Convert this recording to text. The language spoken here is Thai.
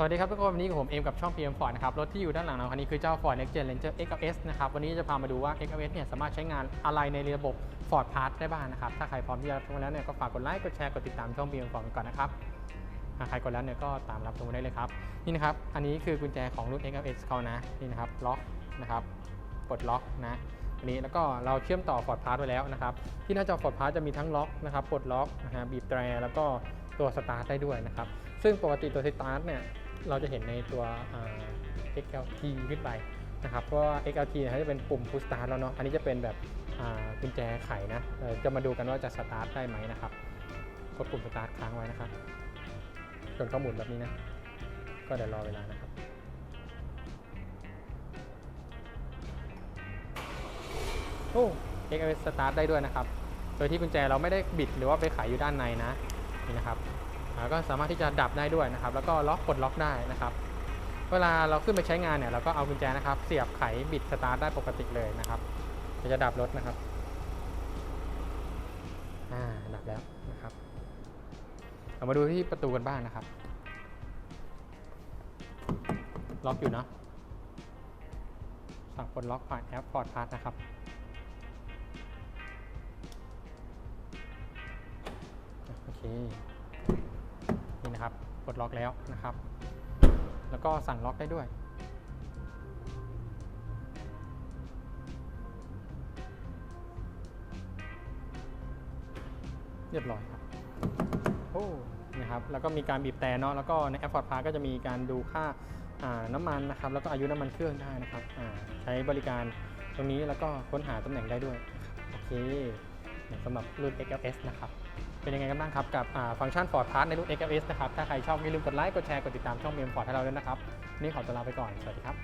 สวัสดีครับทุกคนวันนี้ผมเอมกับช่อง PM Ford นะครับรถที่อยู่ด้านหลังเราคันนี้คือเจ้า Ford Next Gen Ranger XLS นะครับวันนี้จะพามาดูว่า XLS เนี่ยสามารถใช้งานอะไรในระบบ Ford Pass ได้บ้างนะครับถ้าใครพร้อมที่จะรับชมแล้วเนี่ยก็ฝากกดไลค์กดแชร์กดติดตามช่อง PM Ford กันก่อนนะครับหากใครกดแล้วเนี่ยก็ตามรับชมได้เลยครับนี่นะครับอันนี้คือกุญแจของรุ่น XLS เขานะนี่นะครับล็อกนะครับปลดล็อกนะอันนี้แล้วก็เราเชื่อมต่อ Ford Pass ไว้แล้วนะครับที่หน้าจอ Ford Pass จะมีทั้งล็อกนะครับปลดล็อกนะฮะบีบแตรแล้วก็ตัวสตาร์ทได้ด้วยนะครับซึ่งปกติตัวสตาร์ทเนี่ย เราจะเห็นในตัว XLT ขึ้นไปนะครับ เพราะว่า XLT เนยเขาจะเป็นปุ่ม push start แล้วเนาะ อันนี้จะเป็นแบบกุญแจไขนะ จะมาดูกันว่าจะสตาร์ทได้ไหมนะครับ กดปุ่มสตาร์ทค้างไว้นะครับจนข้าหมุนแบบนี้นะ ก็เดี๋ยวรอเวลานะครับโอ้ XLS สตาร์ทได้ด้วยนะครับ โดยที่กุญแจเราไม่ได้บิดหรือว่าไปไขอยู่ด้านในนะ นี่นะครับ ก็สามารถที่จะดับได้ด้วยนะครับ แล้วก็ล็อกปดล็อกได้นะครับ เวลาเราขึ้นไปใช้งานเนี่ยเราก็เอากุญแจนะครับ เสียบไขบิดสตาร์ทได้ปกติเลยนะครับจะดับรถนะครับอ่าดับแล้วนะครับ เรามาดูที่ประตูกันบ้างนะครับ ล็อกอยู่นะสั่งปดล็อกผ่านแอป Ford Pass นะครับโอเค นะครับปลดล็อกแล้วนะครับ แล้วก็สั่งล็อกได้ด้วย เรียบร้อยครับโอ้นะครับแล้วก็มีการบีบแต่เนาะแล้วก็ในแอป Ford Pass ก็จะมีการดูค่าาน้ำมันนะครับแล้วก็อายุน้ำมันเครื่องได้นะครับใช้บริการตรงนี้แล้วก็ค้นหาตำแหน่งได้ด้วย โอเคสำหรับรุ่น XLS นะครับ เป็นยังไงกันบ้างครับกับฟังก์ชัน Ford Pass ในรุ่น XLS นะครับ ถ้าใครชอบอย่าลืมกดไลค์ กดแชร์ กดติดตามช่อง BM Ford ให้เราด้วยนะครับ นี่ขอตัวลาไปก่อน สวัสดีครับ